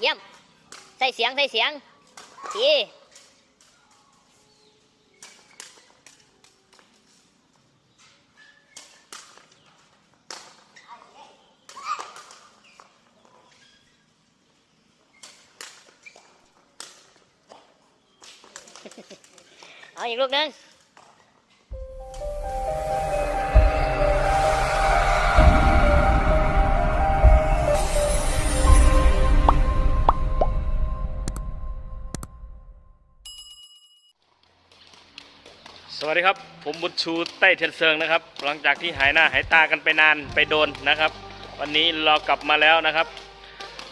เยี่ยม ใส่เสียง ใส่เสียงดีเอาอีกลูกหนึง วัสดีครับ ผมบุญชูใต้เทียนเซิงนะครับ หลังจากที่หายหน้าหายตากันไปนานไปโดนนะครับ วันนี้เรากลับมาแล้วนะครับ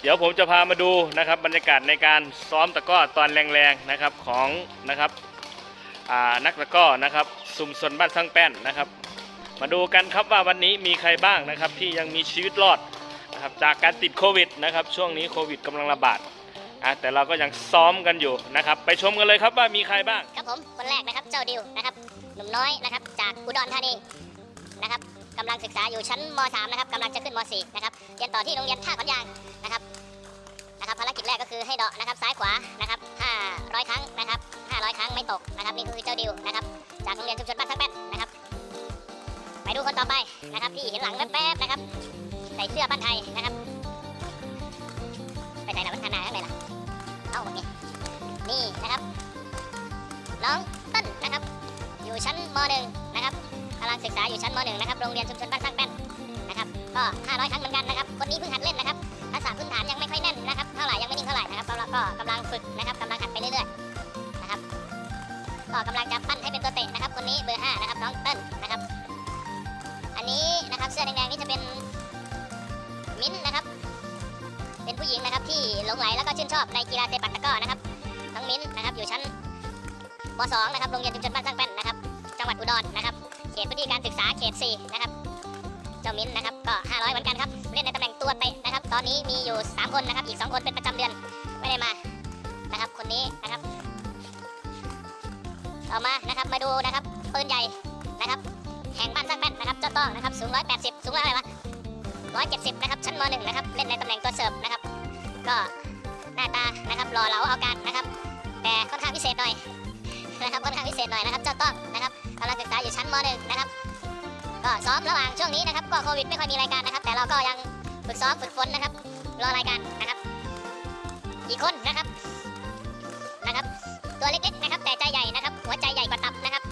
เดี๋ยวผมจะพามาดูนะครับ บรรยากาศในการซ้อมตะก้อตอนแรงๆนะครับของนะครับนักตะก้อนะครับสุ่มสนบ้านสังแป้นนะครับ มาดูกันครับว่าวันนี้มีใครบ้างนะครับ ที่ยังมีชีวิตรอดนะครับจากการติดโควิดนะครับ ช่วงนี้โควิดกำลังระบาดอะแต่เราก็ยังซ้อมกันอยู่นะครับ ไปชมกันเลยครับว่ามีใครบ้าง ครับผม คนแรกนะครับ เจ้าดิวนะครับ หนุ่มน้อยนะครับจากอุดรธานีนะครับกำลังศึกษาอยู่ชั้นม .3 นะครับกำลังจะขึ้นม .4 นะครับเรียนต่อที่โรงเรียนท่าขันยางนะครับนะครับภารกิจแรกก็คือให้เดาะนะครับซ้ายขวานะครับ500 ครั้งนะครับ500 ครั้งไม่ตกนะครับนี่ก็คือเจ้าดิวนะครับจากโรงเรียนชุมชนบ้านสักแป้นนะครับ ไปดูคนต่อไปนะครับที่เห็นหลังแป๊บๆนะครับใส่เสื้อบ้านไทยนะครับไปไหนล่ะมันขนาดไหนล่ะเอ้าโอเคนี่นะครับน้องต้นนะครับ อยู่ชั้นม .1 นะครับกำลังศึกษาอยู่ชั้นม .1 นะครับ โรงเรียนชุมชนบ้านสร้างแป้นนะครับ ก็ 500 ครั้งเหมือนกันนะครับ คนนี้เพิ่งหัดเล่นนะครับ ทักษะพื้นฐานยังไม่ค่อยแน่นนะครับ เท่าไหร่ยังไม่นิ่งเท่าไหร่นะครับ ก็ก็กำลังฝึกนะครับกำลังหัดไปเรื่อยๆนะครับ ก็กำลังจะปั้นให้เป็นตัวเตะนะครับ คนนี้เบอร์ 5 นะครับ น้องเต้นนะครับ อันนี้นะครับเสื้อแดงๆนี่จะเป็นมิ้นท์นะครับ เป็นผู้หญิงนะครับที่หลงไหลแล้วก็ชื่นชอบในกีฬาเตะปักตะก้อนะครับ น้องมิ้นนะครับอยู่ชั้น ม .2 นะครับโรงเรียนชุมชนบ้านสร้างแป้นนะครับ จังหวัดอุดรนะครับ เขตพื้นที่การศึกษาเขต 4 นะครับ เจ้ามิ้นนะครับก็ 500 เหมือนกันครับ เล่นในตำแหน่งตัวเตะนะครับ ตอนนี้มีอยู่ 3 คนนะครับ อีก 2 คนเป็นประจำเดือนไม่ได้มานะครับ คนนี้นะครับ ต่อมานะครับมาดูนะครับปืนใหญ่นะครับ แห่งบ้านสร้างแป้นนะครับเจ้าต้องนะครับสูง 180 สูงเท่าไรวะ170 นะครับ ชั้นม .1 นะครับ เล่นในตำแหน่งตัวเสิร์ฟนะครับ ก็หน้าตานะครับหล่อเหลาเอาการนะครับ แต่ค่อนข้างพิเศษหน่อย นะครับค่อนข้างพิเศษหน่อยนะครับเจ้าต้องนะครับกำลังศึกษาอยู่ชั้นม .1 นะครับก็ซ้อมระหว่างช่วงนี้นะครับก็โควิดไม่ค่อยมีรายการนะครับ แต่เราก็ยังฝึกซ้อมฝึกฝนนะครับ รอรายการนะครับ อีกคนนะครับนะครับ ตัวเล็กๆนะครับ แต่ใจใหญ่นะครับ หัวใจใหญ่กว่าตับนะครับ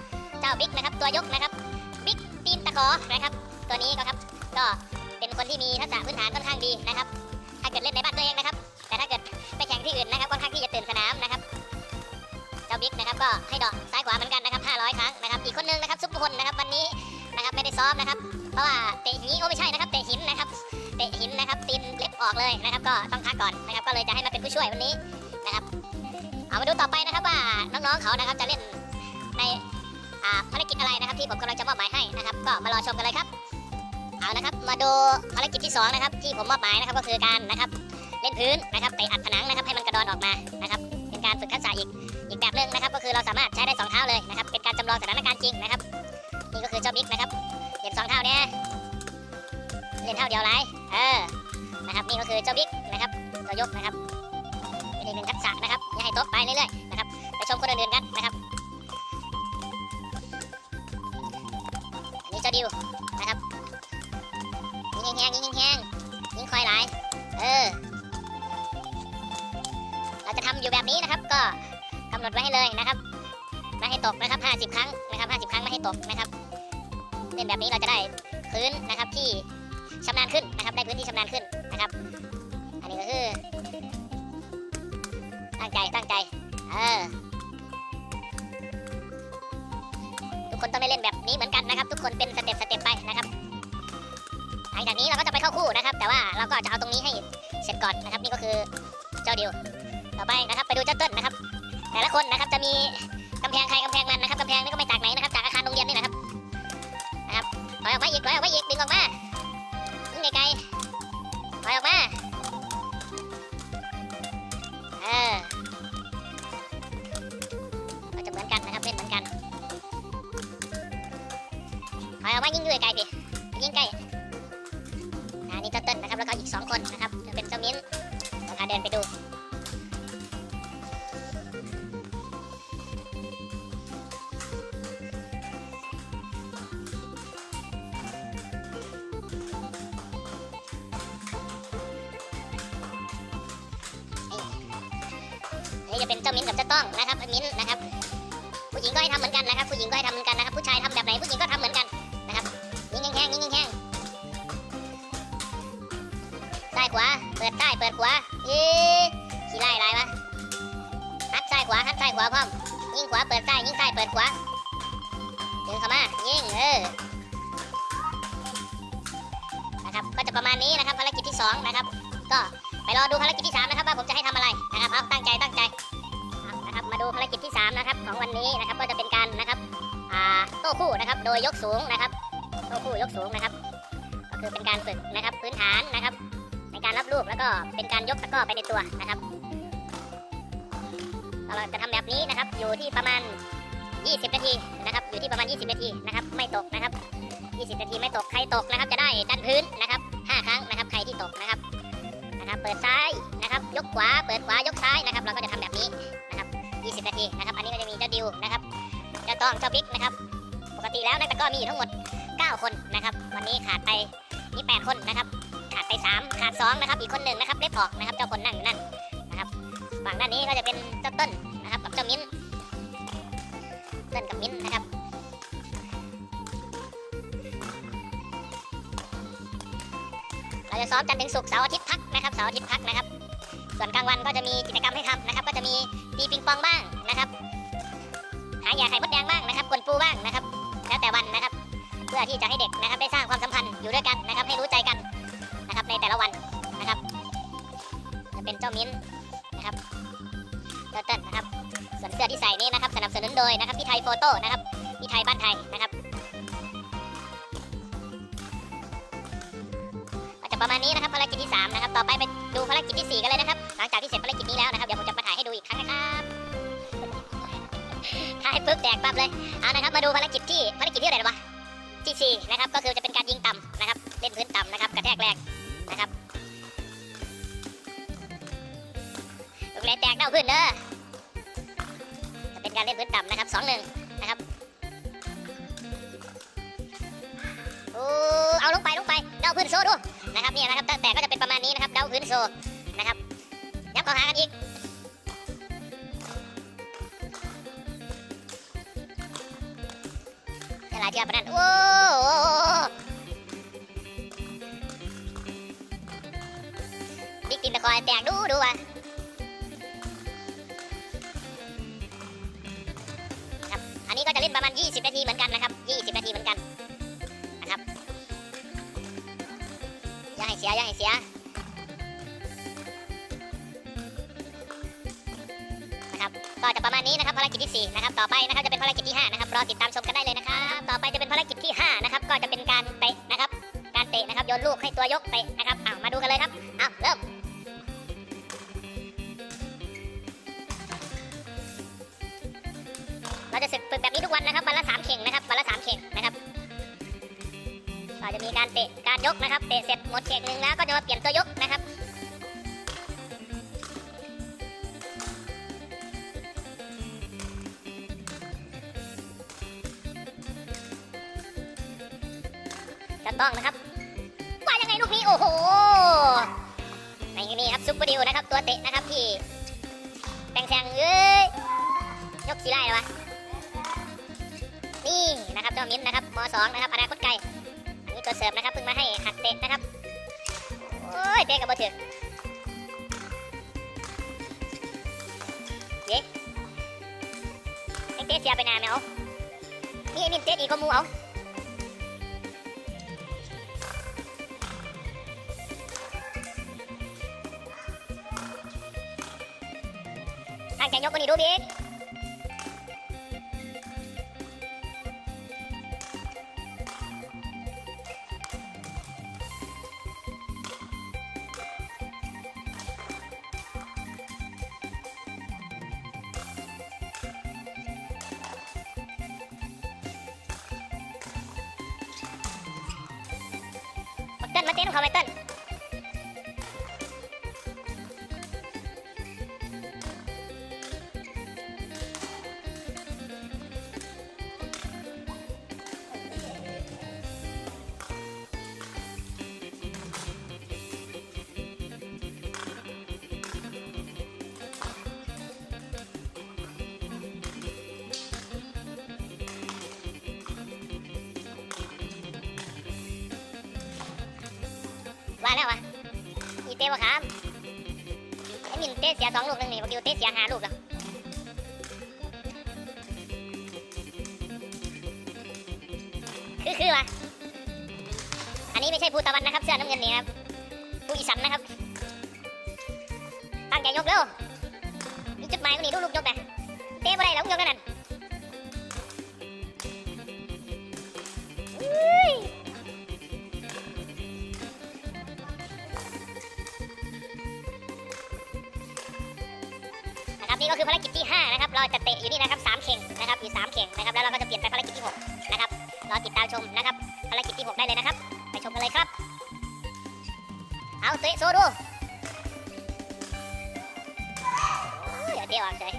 เจ้าบิ๊กนะครับ ตัวยกนะครับบิ๊กตีนตะขอนะครับ ตัวนี้ก็ครับก็เป็นคนที่มีทักษะพื้นฐานค่อนข้างดีนะครับ ถ้าเกิดเล่นในบ้านตัวเองนะครับ แต่ถ้าเกิดไปแข่งที่อื่นนะครับค่อนข้างที่จะตื่นสนามนะครับ บิ๊กนะครับก็ให้ดอกซ้ายขวาเหมือนกันนะครับ500 ครั้งนะครับอีกคนนึงนะครับซุปพลนะครับวันนี้นะครับไม่ได้ซ้อมนะครับเพราะว่าเตะหินโอ้ไม่ใช่นะครับเตะหินนะครับเตะหินนะครับตีนเล็บออกเลยนะครับ ก็ต้องพักก่อนนะครับก็เลยจะให้มาเป็นผู้ช่วยวันนี้นะครับเอามาดูต่อไปนะครับว่าน้องๆเขานะครับจะเล่นในอาภารกิจอะไรนะครับ ที่ผมกำลังจะมอบหมายให้นะครับ ก็มารอชมกันเลยครับเอานะครับมาดูภารกิจที่สองนะครับที่ผมมอบหมายนะครับก็คือการนะครับเล่นพื้นนะครับเตะอัดผนังนะครับให้มันกระดอนออกมานะครับเป็นการฝึกทักษะอีก แบบหนึ่งนะครับ ก็คือเราสามารถใช้ได้สองเท้าเลยนะครับ เป็นการจำลองสถานการณ์จริงนะครับ นี่ก็คือเจ้าบิ๊กนะครับเล่นสองเท้าเนี่ยเล่นเท้าเดียวไรเออนะครับนี่ก็คือเจ้าบิ๊กนะครับตัวยกนะครับเป็นอีกหนึ่งทักษะนะครับอย่าให้ตกไปเรื่อยๆนะครับไปชมคนอื่นๆกันนะครับอันนี้เจ้าดิวนะครับยิงแหงยิงแหงยิงคอยหลายเออเราจะทำอยู่แบบนี้นะครับก็ กำหนดไว้ให้เลยนะครับไม่ให้ตกนะครับ 50 ครั้งนะครับ 50 ครั้งไม่ให้ตกนะครับเล่นแบบนี้เราจะได้พื้นนะครับที่ชำนาญขึ้นนะครับ ได้พื้นที่ชำนาญขึ้นนะครับ อันนี้ก็คือ ตั้งใจตั้งใจเออทุกคนต้องได้เล่นแบบนี้เหมือนกันนะครับ ทุกคนเป็นสเต็ปสเต็ปไปนะครับหลังจากนี้เราก็จะไปเข้าคู่นะครับ แต่ว่าเราก็จะเอาตรงนี้ให้เสร็จก่อนนะครับ นี่ก็คือเจ้าเดิวต่อไปนะครับ ไปดูเจ้าเต้นนะครับ แต่ละคนนะครับจะมีกำแพงใครกำแพงมันนะครับกำแพงนี่ก็ไม่จากไหนนะครับจากอาคารโรงเรียนนี่นะครับนะครับถอยออกมาอีกถอยออกมาอีกดึงออกมายิงไกลๆถอยออกมาเออก็จะเหมือนกันนะครับเล่นเหมือนกันถอยออกมายิงอยู่ไกลๆพี่ยิงใกลอ่านี่เจ้าเต้นนะครับแล้วก็อีกสองคนนะครับจะเป็นเจ้ามิ้น ยิงขวาเปิดซ้ายยิงซ้ายเปิดขวาดึงเข้ามายิงเออนะครับก็จะประมาณนี้นะครับภารกิจที่สองนะครับ ก็ไปรอดูภารกิจที่สามนะครับว่าผมจะให้ทำอะไรนะครับเอาตั้งใจตั้งใจนะครับมาดูภารกิจที่สามนะครับ ของวันนี้นะครับก็จะเป็นการนะครับโต้คู่นะครับ โดยยกสูงนะครับโต้คู่ยกสูงนะครับ ก็คือเป็นการฝึกนะครับพื้นฐานนะครับ ในการรับลูกแล้วก็เป็นการยกตะก้อไปในตัวนะครับ เราจะทำแบบนี้นะครับ อยู่ที่ประมาณ 20 นาทีนะครับ อยู่ที่ประมาณ 20 นาทีนะครับ ไม่ตกนะครับ 20 นาทีไม่ตก ใครตกนะครับ จะได้ดันพื้นนะครับ 5 ครั้งนะครับ ใครที่ตกนะครับ นะครับ เปิดซ้ายนะครับ ยกขวา เปิดขวา ยกซ้ายนะครับ เราก็จะทำแบบนี้นะครับ 20 นาทีนะครับ อันนี้ก็จะมีเจ้าดิวนะครับเจ้าต้องเจ้าบิ๊กนะครับ ปกติแล้วนักตะก้อมีอยู่ทั้งหมด 9 คนนะครับ วันนี้ขาดไปนี่8คนนะครับ ขาดไป 3 ขาด 2 นะครับ อีกคนหนึ่งนะครับเล็บออกนะครับ เจ้าคนนั่งอยู่นั่น ฝั่งด้านนี้ก็จะเป็นเจ้าต้นนะครับกับเจ้ามิ้นต้นกับมิ้นนะครับเราจะซ้อมจันทร์ถึงศุกร์เสาร์อาทิตย์พักนะครับเสาร์อาทิตย์พักนะครับ ส่วนกลางวันก็จะมีกิจกรรมให้ทำนะครับ ก็จะมีตีปิงปองบ้างนะครับ หาหยาไข่มดแดงบ้างนะครับกวนปูบ้างนะครับ แล้วแต่วันนะครับ เพื่อที่จะให้เด็กนะครับได้สร้างความสัมพันธ์อยู่ด้วยกันนะครับ ให้รู้ใจกันนะครับในแต่ละวันนะครับ จะเป็นเจ้ามิ้น นะครับเติ้ลนะครับส่วนเสื้อที่ใส่นี้นะครับสนับสนุนโดยนะครับพี่ไทยโฟโต้นะครับพี่ไทยบ้านไทยนะครับก็จะประมาณนี้นะครับภารกิจที่3นะครับต่อไปไปดูภารกิจที่ 4 กันเลยนะครับ หลังจากที่เสร็จภารกิจนี้แล้วนะครับเดี๋ยวผมจะมาถ่ายให้ดูอีกครั้งนะครับถ่ายปุ๊บแดกปั๊บเลยเอานะครับมาดูภารกิจที่ภารกิจที่อะไหรวะที่4นะครับก็คือจะเป็นการยิงต่ำนะครับ เล่นพื้นต่ำนะครับกระแทกแรกนะครับ นแตกเด้าพื้นเด้อจะเป็นการเล่นพื้นต่ำนะครับสองหนึ่งนะครับโอ้เอาลงไปลงไปเดาพื้นโซดูนะครับเนี่ยนะครับแต่ก็จะเป็นประมาณนี้นะครับเดาพื้นโซนะครับยับเข้าหากันอีกจะหลายเทียบปะนันโอ้โหบิ๊กตินตะคอยแตกดูดูว่ะ ทีเหมือนกันนะครับ20นาทีเหมือนกันนะครับอย่าให้เสียอย่าให้เสียนะครับก็จะประมาณนี้นะครับภารกิจที่4นะครับต่อไปนะครับจะเป็นภารกิจที่5นะครับรอติดตามชมกันได้เลยนะครับต่อไปจะเป็นภารกิจที่5นะครับก็จะเป็นการเตะนะครับ การเตะนะครับโยนลูกให้ตัวยกเตะนะครับอ้าวมาดูกันเลยครับ จะมีการเตะการยกนะครับเตะเสร็จหมดเขกหนึ่งแล้วก็จะมาเปลี่ยนตัวยกนะครับจะต้องนะครับว่ายังไงลูกนี้โอ้โหในนี่ครับซุปเปอร์ดิวนะครับ ตัวเตะนะครับที่แปงแซงเอ้ยยกสีไล่เลยวะนี่นะครับเจ้ามิ้นนะครับมสองนะครับอนาคตไกล ตัวเสริมนะครับเพิ่งมาให้หัดเตะนะครับโอ้ยเตะกับบอถึงเย้เอ็งเตะเสียไปนานไหมเอานี่ไอ้มินเตะดีกว่าหมูเอาตั้งใจยกคนนี้ดูบิ๊ก ติ้ลมาเต้นของเขาไปเติ้ล ว่าแล้ววะอีเตะวะครับไอ้มินเตะเสียสองลูกหนึงนี่บอกอยู่เตะเสียห้าลูกแล้วคือคือวะอันนี้ไม่ใช่ภูตะวันนะครับเสื้อน้ำเงินนี่ครับผู้อีสันนะครับตั้งใจยกเร็วจุดหมายวันนี้ดูลูกยกไปเตะบ่ได้แล้วยกนั่น 5นะครับเราจะเตะอยู่นี่นะครับ3เข่งนะครับอยู่3เข่งนะครับแล้วเราก็จะเปลี่ยนไปภารกิจที่6นะครับรอติดตามชมนะครับภารกิจที่6ได้เลยนะครับ ไปชมกันเลยครับ เอาเตะโซดูโอ้ยเอาเตะออกเลย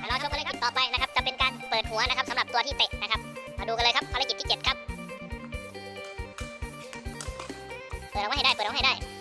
มารอชมกันเลยครับต่อไปนะครับจะเป็นการเปิดหัวนะครับสำหรับตัวที่เตะนะครับ มาดูกันเลยครับภารกิจที่7ครับเปิดออกมาให้ได้เปิดออกมาให้ได้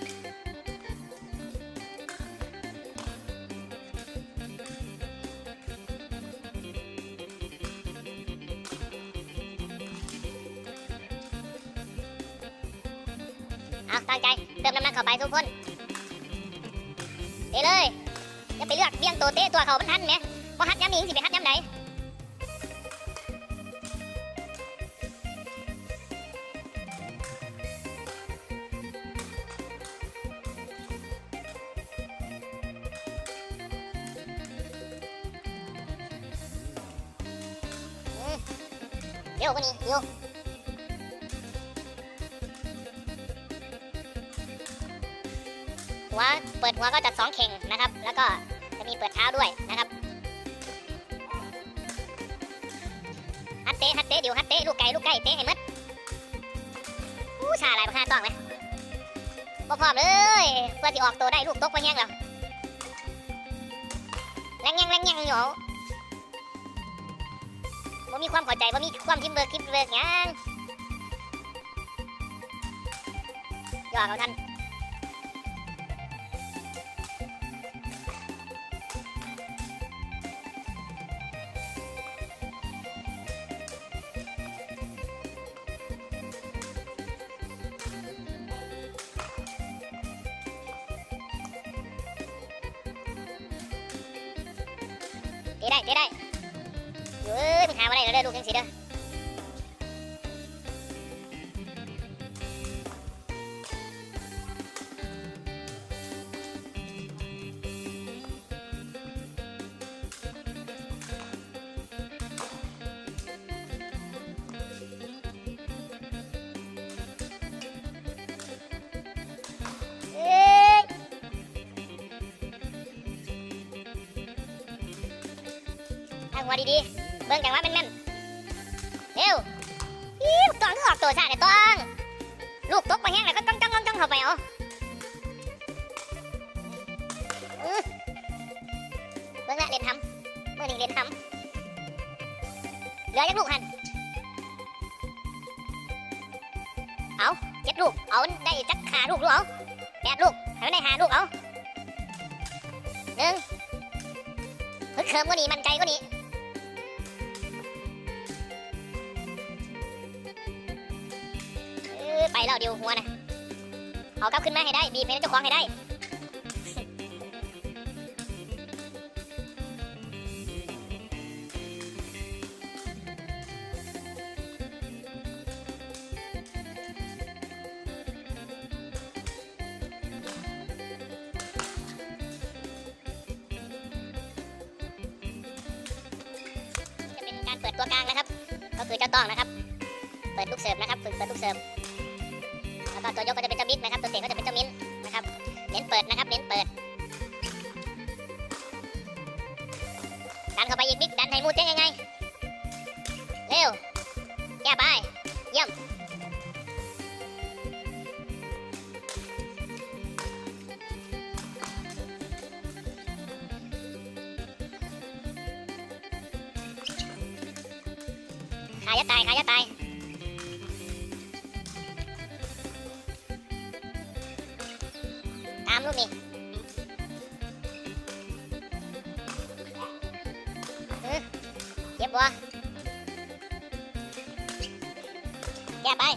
เร็วกว่านี้เร็วหัวเปิดหัวก็จะสองเข่งนะครับ แล้วก็จะมีเปิดเท้าด้วยนะครับฮัตเตะฮัตเตะเดี๋ยวฮัตเตะลูกไก่ลูกไก่เตะให้หมดอู้ชาอะไรมาห้าต้องไหมบ่พร้อมเลยเพื่อที่ออกตัวได้ลูกตกไปแห้งแล้วแรงยังแรงยังอยู่ บ่มีความเข้าใจบ่มีความทิมเบิร์กทิมเบิร์กยังหยอกเอาท่าน ดีๆ เบิ่งจังหวะแม่นๆเร็วอิ้วตองคือออกตัวซะเนี่ยต้องลูกตกไปแห้งแล้วก็จ้องจ้องจ้องเข้าไปเอาอื้อเบิ่งละเรียนทำเมื่อหนึ่งเรียนทำเหลือจักลูกหันเอาเจ็ดลูก เอาได้จักหาลูกดูเอาแปดลูกให้มันได้หาลูกเอาหนึ่งฮึกเคิมก็นี่มันใจก็นี่ ไปแล้วเดียวหัวนะเอากลับขึ้นมาให้ได้บีบให้เจ้าของให้ได้จะเป็นการเปิดตัวกลางนะครับ ก็คือเจ้าต้องนะครับ เปิดลูกเสิร์ฟนะครับ ฝึกเปิดลูกเสิร์ฟ แล้วก็ตัวยกก็จะเป็นเจ้าบิ๊กนะครับ ตัวเตะก็จะเป็นเจ้ามิ้นนะครับ เน้นเปิดนะครับ เน้นเปิด ดันเข้าไปอีกบิ๊กดันให้มูเต้ง เจ็บบ่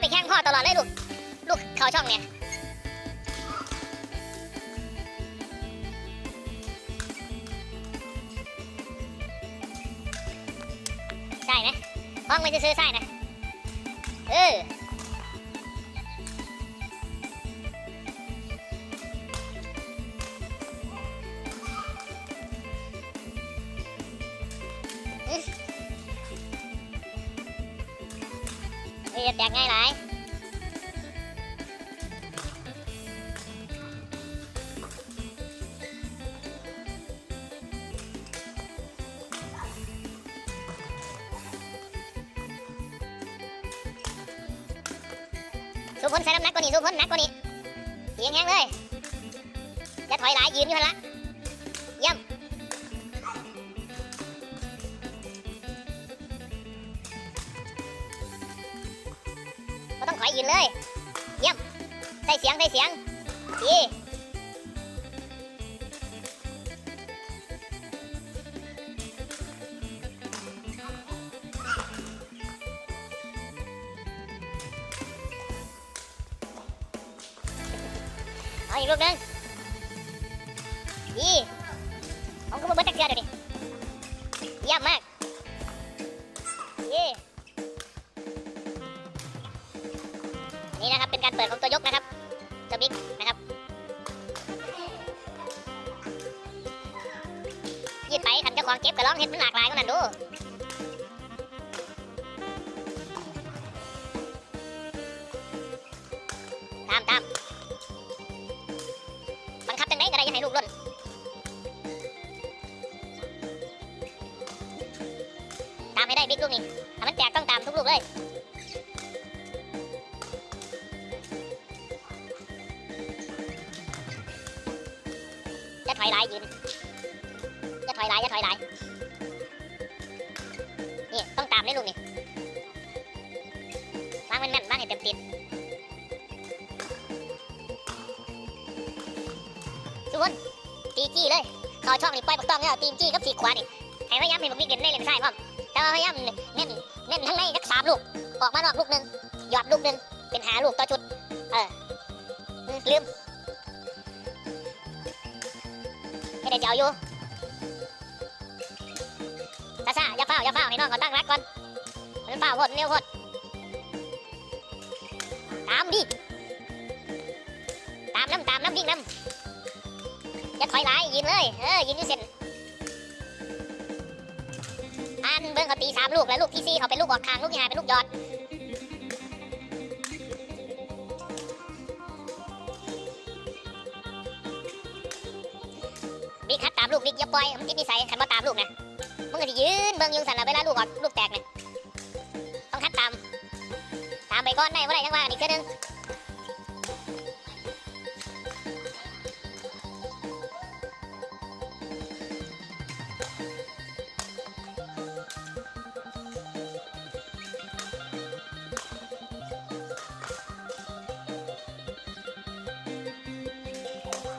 ไปแข่งพ่อตลอดเลยลูก ลูกเข้าช่องเนี่ยใช่ไหมห้องมันจะซื้อใช่นะ เออ ง่ายหลายสู้พ้นใส่น้ำหนักกว่านี้สู้พ้นหนักกว่านี้เอียงแห้งเลยอย่าถอยหลายยืนอยู่หั่นละ เลย เยี่ยมใส่เสียงใส่เสียงดี อย่ายหลายยืนอย่าถอยหลายอย่าถอยหลายนี่ต้องตามได้ลูกนี่วางมันแม่นวางให้เต็มติดทุกคนตีจี้เลยเข้าช่องนี่ปล่อยปักต้องเนี่ยตีจี้กับสีขวานี่ให้พยายามให้บักวิกเด่นได้เล่นซ้ายพร้อมแต่ว่าพยายามเน้นเน้นทั้งในสักสามลูกออกมานอกลูกหนึ่งหยอดลูกหนึ่งเป็นหาลูกต่อชุดเอออืม ลืมให้ได้เจ้าอยู่ซาซาอย่าเฝ้าอย่าเฝ้าให้น้องเขาตั้งรักก่อนมันเฝ้าพดเร็วพดตามดิตามน้ำตามน้ำวิ่งน้ำอย่าถอยหลายยืนเลยเออยืนอยู่เส้นอันเบิ้งเขาตีสามลูกแล้วลูกที่สี่เขาเป็นลูกออกทางลูกที่ห้าเป็นลูกยอด อย่าปล่อยมันติดนิสัยขันมาตามลูกนะมึงก็สิยืนเบิ่งยุงสันละเวลาลูกออกลูกแตกเนี่ยต้องคัดตามตามไปก่อนได้ว่าได้ยังว่ากันอีกเทื่อนึง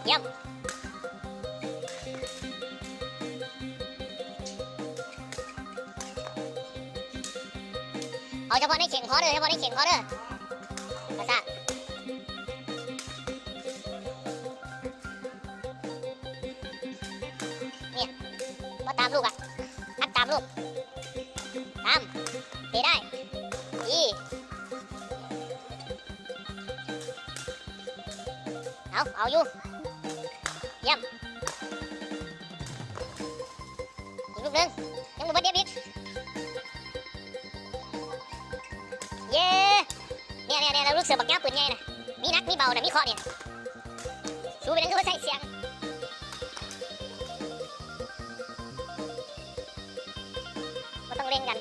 เยี่ยม เฉพาะในเข่งพอเด้อเฉพาะในเข่งพอเด้อ เนี่ยเนี่ยเนี่ยเราลูกเสือบักแก้วปืนไงนะมีนักมีเบานะมีเคอเนี่ยสู้ไปนั่นคือใส่เสียงก็ต้องเล่นกัน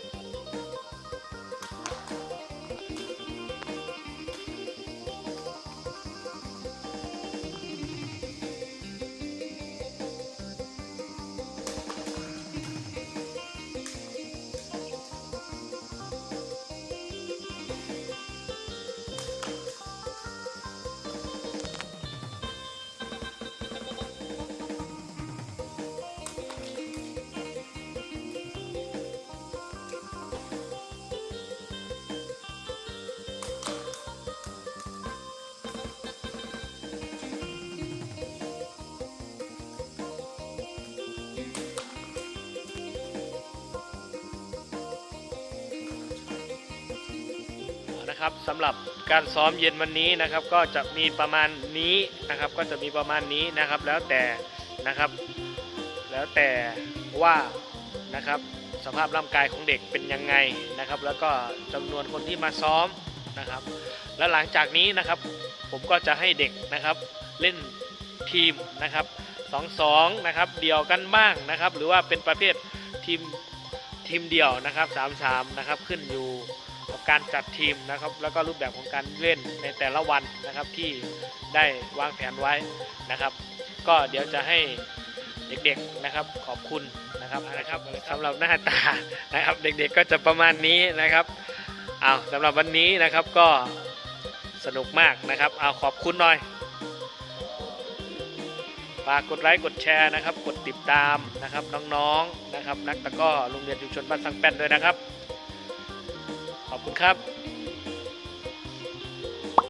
นะครับสำหรับการซ้อมเย็นวันนี้นะครับ ก็จะมีประมาณนี้นะครับ ก็จะมีประมาณนี้นะครับ แล้วแต่นะครับ แล้วแต่ว่านะครับสภาพร่างกายของเด็กเป็นยังไงนะครับ แล้วก็จำนวนคนที่มาซ้อมนะครับ แล้วหลังจากนี้นะครับ ผมก็จะให้เด็กนะครับเล่นทีมนะครับสองสองนะครับเดี่ยวกันบ้างนะครับ หรือว่าเป็นประเภททีมทีมเดี่ยวนะครับสามสามนะครับขึ้นอยู่ การจัดทีมนะครับ แล้วก็รูปแบบของการเล่นในแต่ละวันนะครับที่ได้วางแผนไว้นะครับ ก็เดี๋ยวจะให้เด็กๆนะครับขอบคุณนะครับนะครับสำหรับหน้าตานะครับ เด็กๆก็จะประมาณนี้นะครับเอาสำหรับวันนี้นะครับก็สนุกมากนะครับเอาขอบคุณหน่อยฝากกดไลค์กดแชร์นะครับ กดติดตามนะครับน้องๆนะครับ นักตะก้อโรงเรียนชุมชนบ้านสังแป้นด้วยนะครับ อบคุณครับ